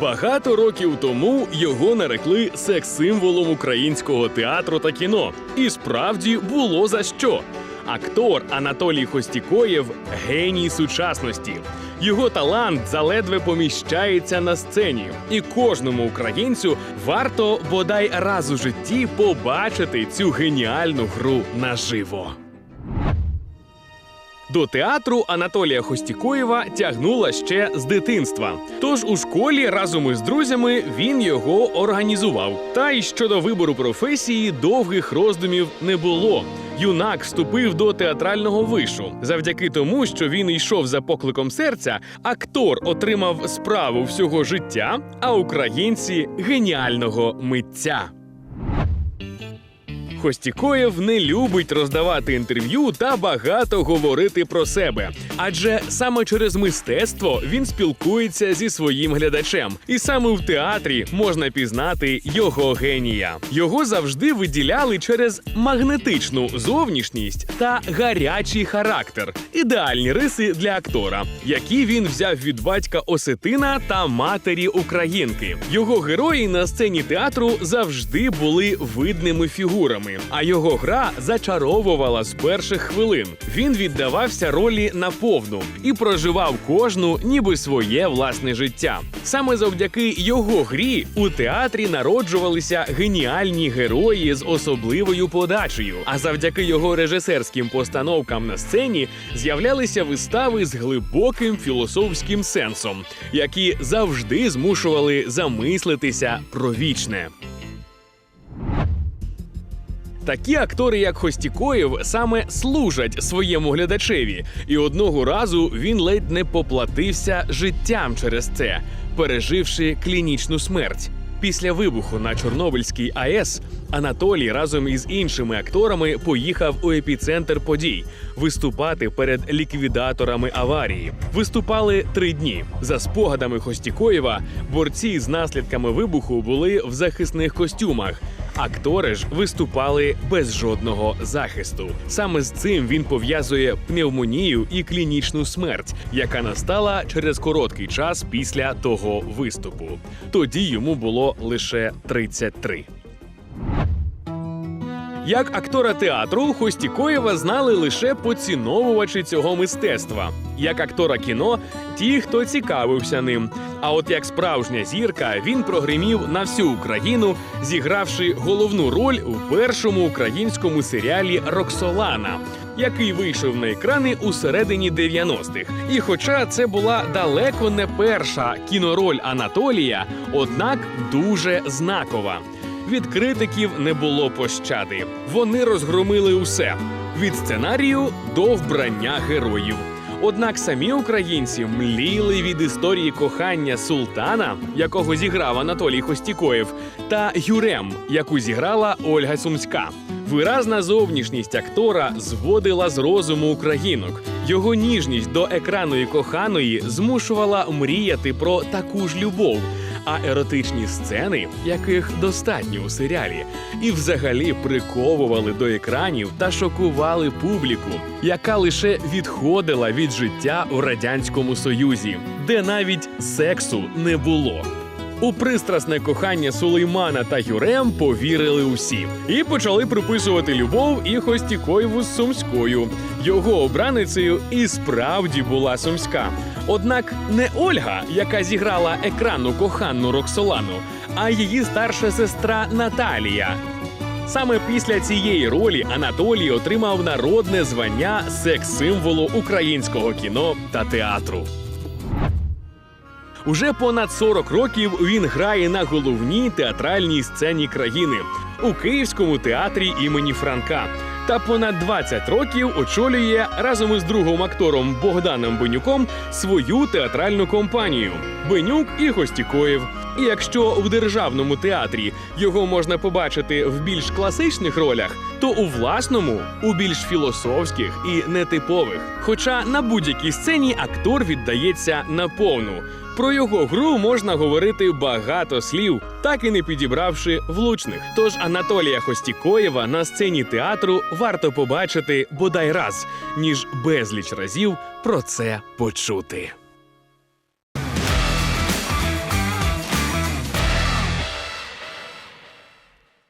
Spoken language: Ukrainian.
Багато років тому його нарекли секс-символом українського театру та кіно. І справді було за що. Актор Анатолій Хостікоєв геній сучасності. Його талант заледве поміщається на сцені, і кожному українцю варто бодай раз у житті побачити цю геніальну гру наживо. До театру Анатолія Хостікоєва тягнула ще з дитинства. Тож у школі разом із друзями він його організував. Та й щодо вибору професії довгих роздумів не було. Юнак вступив до театрального вишу. Завдяки тому, що він йшов за покликом серця, актор отримав справу всього життя, а українці геніального митця. Хостікоєв не любить роздавати інтерв'ю та багато говорити про себе, адже саме через мистецтво він спілкується зі своїм глядачем, і саме в театрі можна пізнати його генія. Його завжди виділяли через магнетичну зовнішність та гарячий характер, ідеальні риси для актора, які він взяв від батька Осетина та матері Українки. Його герої на сцені театру завжди були видними фігурами, а його гра зачаровувала з перших хвилин. Він віддавався ролі наповну і проживав кожну, ніби своє власне життя. Саме завдяки його грі у театрі народжувалися геніальні герої з особливою подачею. А завдяки його режисерським постановкам на сцені з'являлися вистави з глибоким філософським сенсом, які завжди змушували замислитися про вічне. Такі актори, як Хостікоєв, саме служать своєму глядачеві, і одного разу він ледь не поплатився життям через це, переживши клінічну смерть. Після вибуху на Чорнобильській АЕС Анатолій разом із іншими акторами поїхав у епіцентр подій виступати перед ліквідаторами аварії. Виступали три дні. За спогадами Хостікоєва, борці з наслідками вибуху були в захисних костюмах. Актори ж виступали без жодного захисту. Саме з цим він пов'язує пневмонію і клінічну смерть, яка настала через короткий час після того виступу. Тоді йому було лише 33. Як актора театру Хостікоєва знали лише поціновувачі цього мистецтва. Як актора кіно, ті, хто цікавився ним. А от як справжня зірка, він прогримів на всю Україну, зігравши головну роль у першому українському серіалі Роксолана, який вийшов на екрани у середині 90-х. І хоча це була далеко не перша кінороль Анатолія, однак дуже знакова. Від критиків не було пощади. Вони розгромили усе від сценарію до вбрання героїв. Однак самі українці мліли від історії кохання султана, якого зіграв Анатолій Хостікоєв, та Юрем, яку зіграла Ольга Сумська. Виразна зовнішність актора зводила з розуму українок. Його ніжність до екраної коханої змушувала мріяти про таку ж любов. А еротичні сцени, яких достатньо у серіалі, і взагалі приковували до екранів та шокували публіку, яка лише відходила від життя у радянському союзі, де навіть сексу не було. У пристрасне кохання Сулеймана та Юрем повірили усі і почали приписувати любов і Хостікоєву з Сумською. Його обраницею і справді була Сумська. Однак не Ольга, яка зіграла екранну коханну Роксолану, а її старша сестра Наталія. Саме після цієї ролі Анатолій отримав народне звання секс-символу українського кіно та театру. Уже понад 40 років він грає на головній театральній сцені країни у Київському театрі імені Франка. Та понад 20 років очолює разом із другим актором Богданом Бенюком свою театральну компанію Бенюк і Гостікоєв. І якщо в державному театрі його можна побачити в більш класичних ролях, то у власному у більш філософських і нетипових. Хоча на будь-якій сцені актор віддається наповну. Про його гру можна говорити багато слів, так і не підібравши влучних. Тож Анатолія Хостікоєва на сцені театру варто побачити бодай раз, ніж безліч разів про це почути.